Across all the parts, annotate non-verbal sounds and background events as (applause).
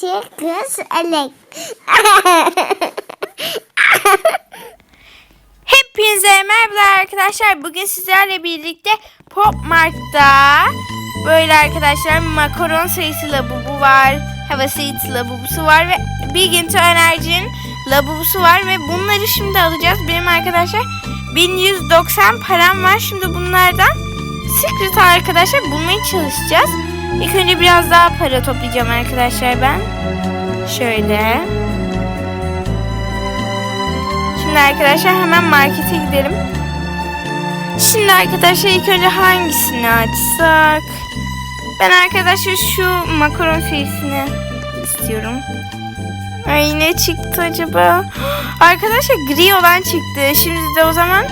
Çıkış elek. Hepinize merhabalar arkadaşlar. Bugün sizlerle birlikte Pop Mart'ta böyle arkadaşlar makaron sayısı labubu var. Hava sayısı labubusu var ve Big Energy'nin labubusu var ve bunları şimdi alacağız. Benim arkadaşlar 1190 param var. Şimdi bunlardan Secret arkadaşlar bulmaya çalışacağız. İlk önce biraz daha para toplayacağım arkadaşlar ben. Şöyle. Şimdi arkadaşlar hemen markete gidelim. Şimdi arkadaşlar ilk önce hangisini açsak? Ben arkadaşlar şu makaron serisini istiyorum. Ay ne çıktı acaba? (gasps) Arkadaşlar gri olan çıktı. Şimdi de o zaman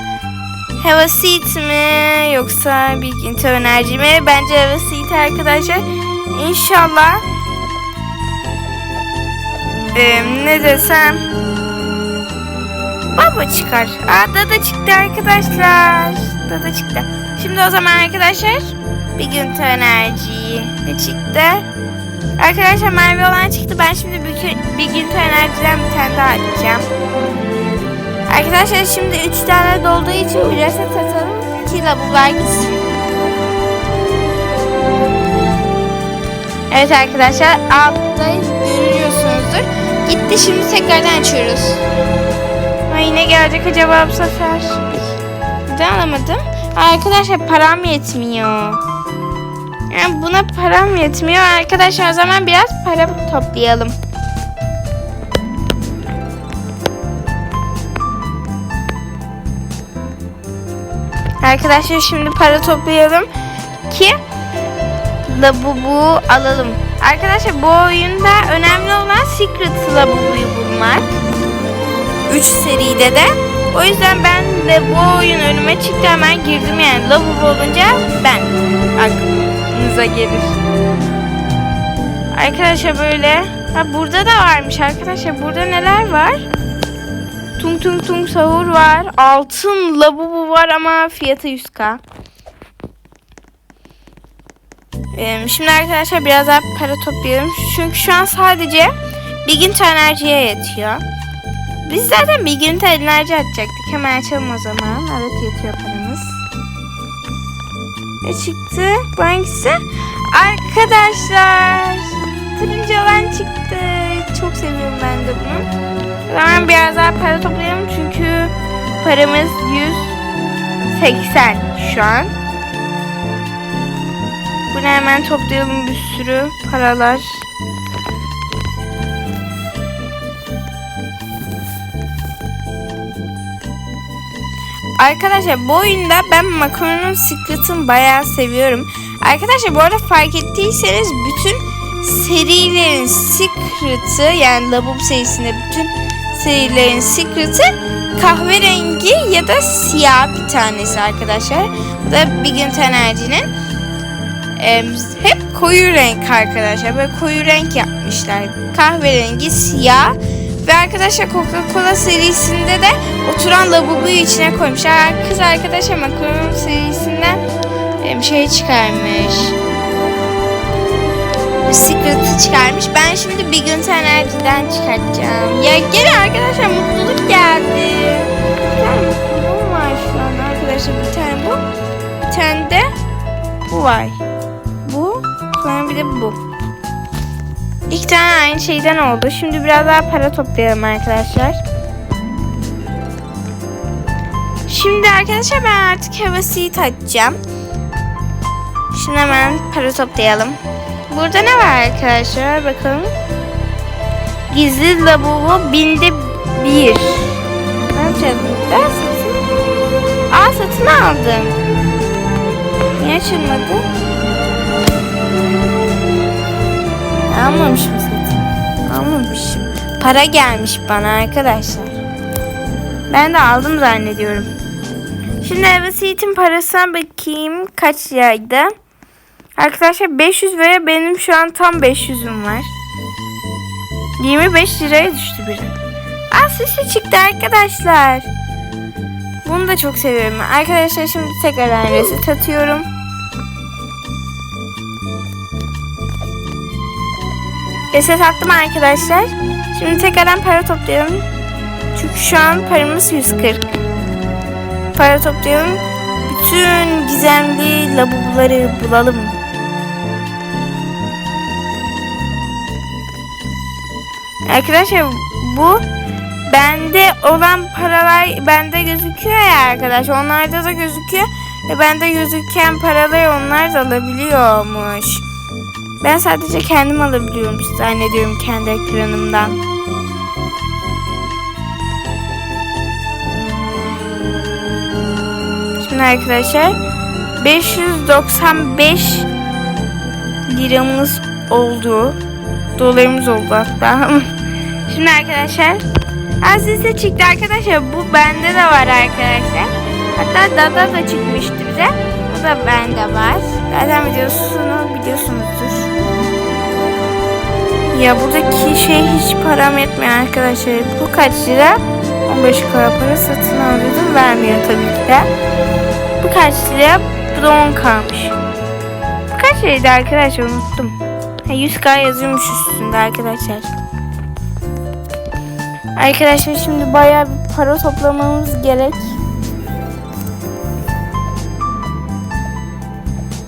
Hava Seat mi yoksa Big Into Enerji mi? Bence Hava Seat arkadaşlar. İnşallah Ee, ne desem Baba çıkar. Aa Dada çıktı arkadaşlar. Dada çıktı. Şimdi o zaman arkadaşlar gün enerji ne çıktı? Arkadaşlar mavi olan çıktı. Ben şimdi bir gün enerjiden bir tane daha açacağım. Arkadaşlar şimdi 3 tane dolduğu için bir reset atalım ki labular gitsin. Evet arkadaşlar altta görüyorsunuzdur. Gitti şimdi tekrardan açıyoruz. Ay ne gelecek acaba bu sefer? Neden alamadım? Arkadaşlar param yetmiyor. Yani buna param yetmiyor. Arkadaşlar o zaman biraz para toplayalım. Arkadaşlar şimdi para toplayalım ki labubu alalım. Arkadaşlar bu oyunda önemli olan Secret labubuyu bulmak. 3 seride de. O yüzden ben de bu oyun önüme çıktı hemen girdim yani. Lavabo olunca ben aklınıza gelir. Arkadaşlar böyle. Ha burada da varmış arkadaşlar. Burada neler var? Tung tung tung sahur var. Altın lavabo var ama fiyatı 100k. Ee, şimdi arkadaşlar biraz daha para toplayalım. Çünkü şu an sadece bir gün enerjiye yetiyor. Biz zaten bir gün enerji atacaktık. Hemen açalım o zaman. Evet yetiyor paramız. Ne çıktı? Bu hangisi? Arkadaşlar. Turuncu olan çıktı. Çok seviyorum ben de bunu. Zaman biraz daha para toplayalım. Çünkü paramız 180 şu an. Bunu hemen toplayalım bir sürü paralar. Arkadaşlar bu oyunda ben Makaron'un Secret'ını bayağı seviyorum. Arkadaşlar bu arada fark ettiyseniz bütün serilerin Secret'ı yani Labubu serisinde bütün serilerin Secret'ı kahverengi ya da siyah bir tanesi arkadaşlar. Bu da Big Energy'nin hep koyu renk arkadaşlar. Böyle koyu renk yapmışlar. Kahverengi, siyah ve arkadaşlar Coca-Cola serisinde de oturan labubuyu içine koymuşlar. Kız arkadaşa makaron serisinden bir şey çıkarmış. Secret'ı çıkarmış. Ben şimdi bir gün enerjiden çıkartacağım. Ya gel arkadaşlar mutluluk geldi. Bir tane mutluluğum var şu an arkadaşlar. Bir tane bu. Bir tane de bu var. Bu. Sonra bir de bu. İki tane aynı şeyden oldu. Şimdi biraz daha para toplayalım arkadaşlar. Şimdi arkadaşlar ben artık hava seat açacağım. Şimdi hemen para toplayalım. Burada ne var arkadaşlar? Bakalım. Gizli lavabo binde bir. Ne yapacağız burada? Satın. Aa satın aldım. Niye açılmadı? Almamışım satın. Almamışım. Para gelmiş bana arkadaşlar. Ben de aldım zannediyorum. Şimdi Evasit'in parasına bakayım kaç liraydı. Arkadaşlar 500 ve benim şu an tam 500'üm var. 25 liraya düştü biri. Aa sesi çıktı arkadaşlar. Bunu da çok seviyorum. Arkadaşlar şimdi tekrardan reset atıyorum. Reset attım arkadaşlar. Şimdi tekrardan para toplayalım. Çünkü şu an paramız 140. Para toplayalım. Bütün gizemli labubuları bulalım. Arkadaşlar bu bende olan paralar bende gözüküyor ya arkadaş. Onlarda da gözüküyor. Ve bende gözüken paraları onlar da alabiliyormuş. Ben sadece kendim alabiliyorum zannediyorum kendi ekranımdan. Şimdi arkadaşlar 595 liramız oldu. Dolarımız oldu hatta. (laughs) Şimdi arkadaşlar Aziz'e çıktı arkadaşlar. Bu bende de var arkadaşlar. Hatta Dada da çıkmıştı bize. Bu da bende var. Zaten videosunu biliyorsunuzdur. Ya buradaki şey hiç param etmiyor arkadaşlar. Bu kaç lira? 15 kara para satın alıyordum. Vermiyor tabii ki de. Bu kaç lira? Bu da 10 kalmış. Bu kaç liraydı arkadaşlar unuttum. Ha, 100k yazıyormuş üstünde arkadaşlar. Arkadaşlar şimdi bayağı bir para toplamamız gerek.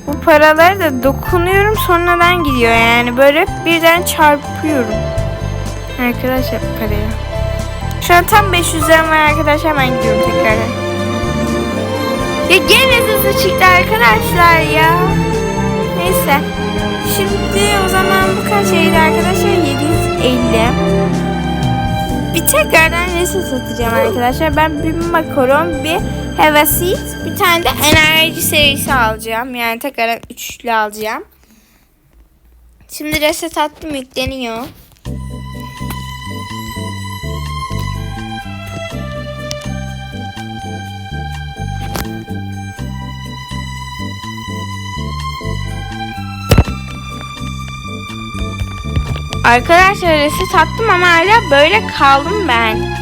Bu paraları da dokunuyorum sonradan gidiyor yani böyle birden çarpıyorum. Arkadaşlar paraya. Şu an tam 500 liram var arkadaşlar hemen gidiyorum tekrardan. Ya gene hızlı çıktı arkadaşlar ya. Neyse. Kaç şeydi arkadaşlar? 750. Bir tekrardan resim satacağım arkadaşlar. Ben bir makaron, bir hevesit, bir tane de enerji serisi alacağım. Yani tekrardan üçlü alacağım. Şimdi reset attım yükleniyor. Arkadaşlar reset attım ama hala böyle kaldım ben.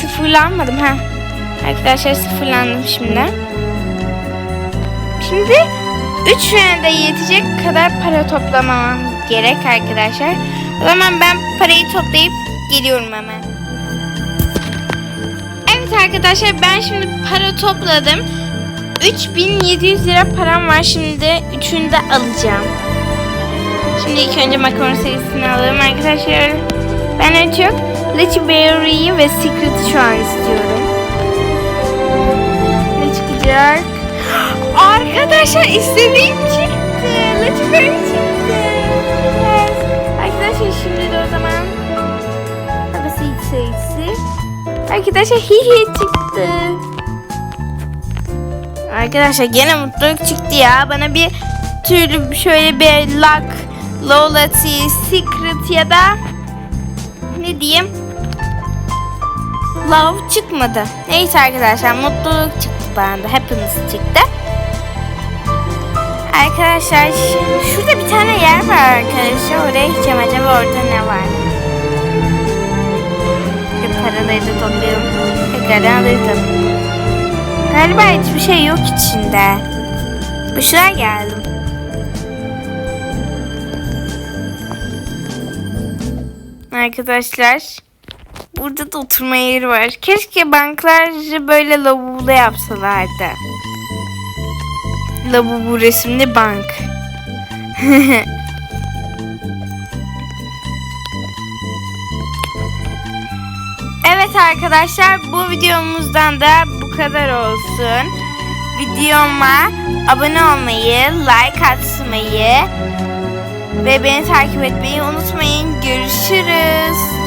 Sıfırlanmadım ha. Arkadaşlar sıfırlandım şimdi. Şimdi 3 de yetecek kadar para toplamam gerek arkadaşlar. O zaman ben parayı toplayıp geliyorum hemen. Evet arkadaşlar ben şimdi para topladım. 3700 lira param var şimdi. Üçünü de alacağım. Şimdi ilk önce makaron serisini alalım arkadaşlar. Ben en çok Leche Berry'i ve Secret'ı şu an istiyorum. Ne çıkacak? (gasps) Arkadaşlar istediğim çıktı. Leche Berry çıktı. Arkadaşlar şimdi o zaman Habasit serisi. Arkadaşlar hihi çıktı. Arkadaşlar gene mutluluk çıktı ya. Bana bir türlü şöyle bir luck, loyalty, secret ya da ne diyeyim love çıkmadı. Neyse arkadaşlar mutluluk çıktı bana da. Happiness çıktı. Arkadaşlar şurada bir tane yer var arkadaşlar. Oraya gideceğim acaba orada ne var? Bir paraları da toplayalım. Tekrardan alırım. Galiba hiçbir şey yok içinde. Boşuna geldim. Arkadaşlar burada da oturma yeri var. Keşke bankları böyle lavabo yapsalardı. Lavabo resimli bank. (laughs) Evet arkadaşlar bu videomuzdan da bu kadar olsun. Videoma abone olmayı, like atmayı ve beni takip etmeyi unutmayın. Görüşürüz.